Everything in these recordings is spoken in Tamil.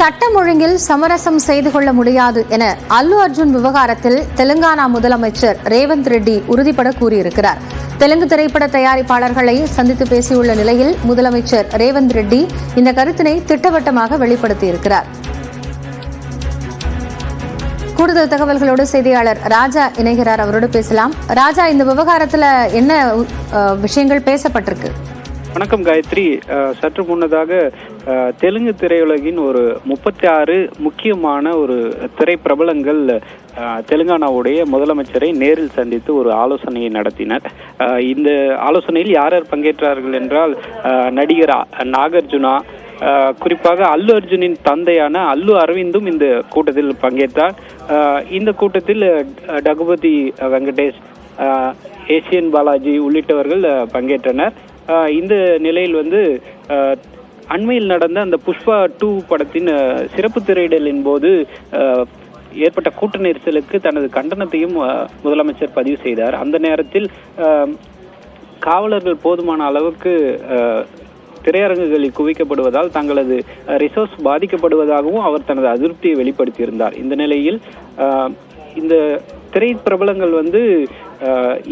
சட்டம் ஒழுங்கில் சமரசம் செய்து கொள்ள முடியாது என அல்லு அர்ஜுன் விவகாரத்தில் தெலுங்கானா முதலமைச்சர் ரேவந்த் ரெட்டி உறுதிபட கூறியிருக்கிறார். தெலுங்கு திரைப்பட தயாரிப்பாளர்களை சந்தித்து பேசியுள்ள நிலையில் முதலமைச்சர் ரேவந்த் ரெட்டி இந்த கருத்தினை திட்டவட்டமாக வெளிப்படுத்தியிருக்கிறார். கூடுதல் தகவல்களோடு செய்தியாளர் ராஜா இணைகிறார். அவரோடு பேசலாம். ராஜா இந்த விவகாரத்தில் என்ன விஷயங்கள் பேசப்பட்டிருக்கு? வணக்கம் காயத்ரி. சற்று முன்னதாக தெலுங்கு திரையுலகின் ஒரு முப்பத்தி ஆறு முக்கியமான ஒரு திரை பிரபலங்கள் தெலுங்கானாவுடைய முதலமைச்சரை நேரில் சந்தித்து ஒரு ஆலோசனையை நடத்தினர். இந்த ஆலோசனையில் யார் யார் பங்கேற்றார்கள் என்றால் நடிகர் நாகார்ஜுனா குறிப்பாக அல்லு அர்ஜுனின் தந்தையான அல்லு அரவிந்தும் இந்த கூட்டத்தில் பங்கேற்றார். இந்த கூட்டத்தில் டகுபதி வெங்கடேஷ் ஏசியன் பாலாஜி உள்ளிட்டவர்கள் பங்கேற்றனர். இந்த நிலையில் வந்து அண்மையில் நடந்த அந்த புஷ்பா டூ படத்தின் சிறப்பு திரையிடலின் போது ஏற்பட்ட கூட்ட நெரிசலுக்கு தனது கண்டனத்தையும் முதலமைச்சர் பதிவு செய்தார். அந்த நேரத்தில் காவலர்கள் போதுமான அளவுக்கு திரையரங்குகளில் குவிக்கப்படுவதால் தங்களது ரிசோர்ஸ் பாதிக்கப்படுவதாகவும் அவர் தனது அதிருப்தியை வெளிப்படுத்தியிருந்தார். இந்த நிலையில் இந்த திரை பிரபலங்கள் வந்து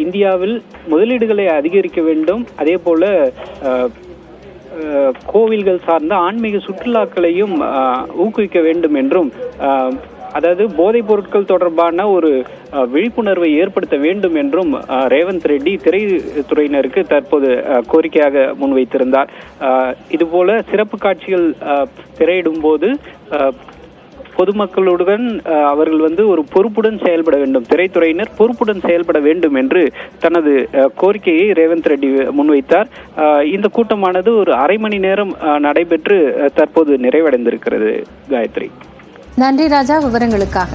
இந்தியாவில் முதலீடுகளை அதிகரிக்க வேண்டும். அதே போல கோவில்கள் சார்ந்த ஆன்மீக சுற்றுலாக்களையும் ஊக்குவிக்க வேண்டும் என்றும் அதாவது போதைப் பொருட்கள் தொடர்பான ஒரு விழிப்புணர்வை ஏற்படுத்த வேண்டும் என்றும் ரேவந்த் ரெட்டி திரைத்துறையினருக்கு தற்போது கோரிக்கையாக முன்வைத்திருந்தார். இதுபோல சிறப்பு காட்சிகள் திரையிடும் போது பொதுமக்களுடன் அவர்கள் வந்து ஒரு பொறுப்புடன் செயல்பட வேண்டும். திரைத்துறையினர் பொறுப்புடன் செயல்பட வேண்டும் என்று தனது கோரிக்கையை ரேவந்த் ரெட்டி முன்வைத்தார். இந்த கூட்டமானது ஒரு அரை மணி நேரம் நடைபெற்று தற்போது நிறைவடைந்திருக்கிறது. காயத்ரி. நன்றி ராஜா விவரங்களுக்காக.